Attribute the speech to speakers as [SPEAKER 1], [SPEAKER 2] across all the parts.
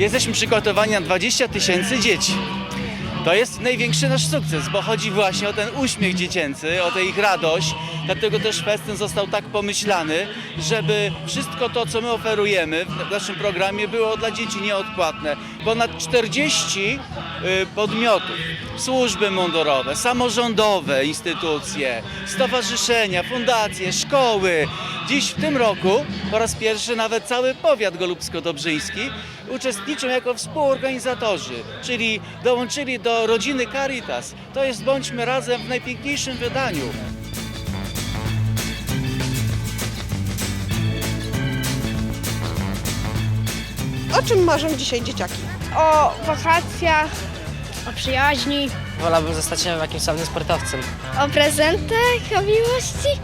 [SPEAKER 1] Jesteśmy przygotowani na 20 tysięcy dzieci. To jest największy nasz sukces, bo chodzi właśnie o ten uśmiech dziecięcy, o tę ich radość. Dlatego też festyn został tak pomyślany, żeby wszystko to, co my oferujemy w naszym programie, było dla dzieci nieodpłatne. Ponad 40 y, podmiotów, służby mundurowe, samorządowe instytucje, stowarzyszenia, fundacje, szkoły. Dziś w tym roku po raz pierwszy nawet cały powiat golubsko-dobrzyński uczestniczą jako współorganizatorzy, czyli dołączyli do rodziny Caritas. To jest Bądźmy Razem w najpiękniejszym wydaniu.
[SPEAKER 2] O czym marzą dzisiaj dzieciaki?
[SPEAKER 3] o wakacjach, o przyjaźni,
[SPEAKER 4] Wolałbym zostać nie wiem, jakimś sławnym sportowcem.
[SPEAKER 3] o prezentach, o miłości,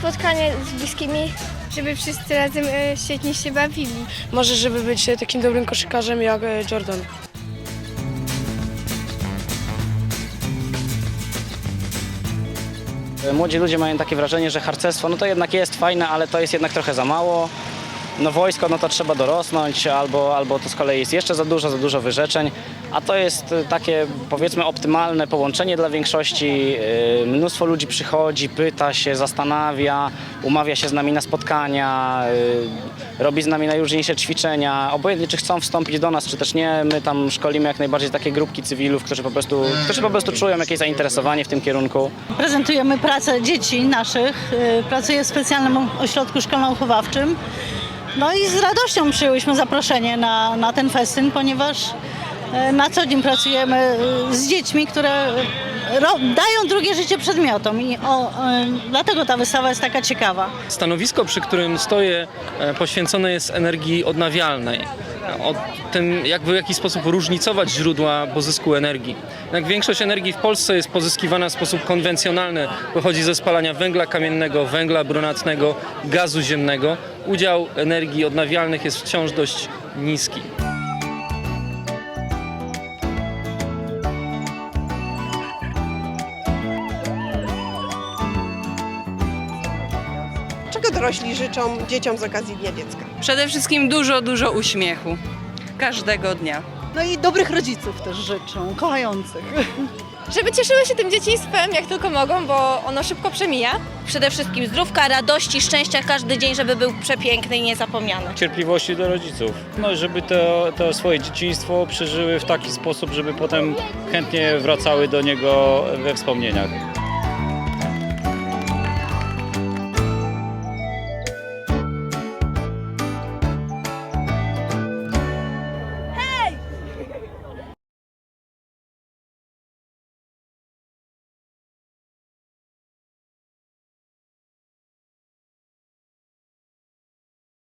[SPEAKER 3] spotkanie z bliskimi, żeby wszyscy razem e, świetnie się bawili.
[SPEAKER 5] Może, żeby być e, takim dobrym koszykarzem jak e, Jordan.
[SPEAKER 4] Młodzi ludzie mają takie wrażenie, że harcerstwo no to jednak jest fajne, ale to jest jednak trochę za mało. No wojsko, no to trzeba dorosnąć, albo, albo to z kolei jest jeszcze za dużo, za dużo wyrzeczeń, a to jest y, takie powiedzmy optymalne połączenie dla większości. Y, Mnóstwo ludzi przychodzi, pyta się, zastanawia, umawia się z nami na spotkania, y, robi z nami najróżniejsze ćwiczenia. Obojętnie czy chcą wstąpić do nas, czy też nie, my tam szkolimy jak najbardziej takie grupki cywilów, którzy po prostu, którzy po prostu czują jakieś zainteresowanie w tym kierunku.
[SPEAKER 6] Prezentujemy pracę dzieci naszych. Pracuję w specjalnym ośrodku szkolno-uchowawczym. No i z radością przyjęłyśmy zaproszenie na, na ten festyn, ponieważ y, na co dzień pracujemy y, z dziećmi, które ro, dają drugie życie przedmiotom i o, dlatego ta wystawa jest taka ciekawa.
[SPEAKER 7] Stanowisko, przy którym stoję, e, poświęcone jest energii odnawialnej. O tym, jak w jaki sposób różnicować źródła pozysku energii. Jak większość energii w Polsce jest pozyskiwana w sposób konwencjonalny, pochodzi ze spalania węgla kamiennego, węgla brunatnego, gazu ziemnego. Udział energii odnawialnych jest wciąż dość niski.
[SPEAKER 2] Czego dorośli życzą dzieciom z okazji Dnia Dziecka?
[SPEAKER 8] Przede wszystkim dużo, dużo uśmiechu. Każdego dnia.
[SPEAKER 6] No i dobrych rodziców też życzą, kochających.
[SPEAKER 9] Żeby cieszyły się tym dzieciństwem jak tylko mogą, bo ono szybko przemija.
[SPEAKER 10] Przede wszystkim zdrówka, radości, szczęścia każdy dzień, żeby był przepiękny i niezapomniany.
[SPEAKER 11] cierpliwości do rodziców. No, żeby to, to swoje dzieciństwo przeżyły w taki sposób, żeby potem chętnie wracały do niego we wspomnieniach.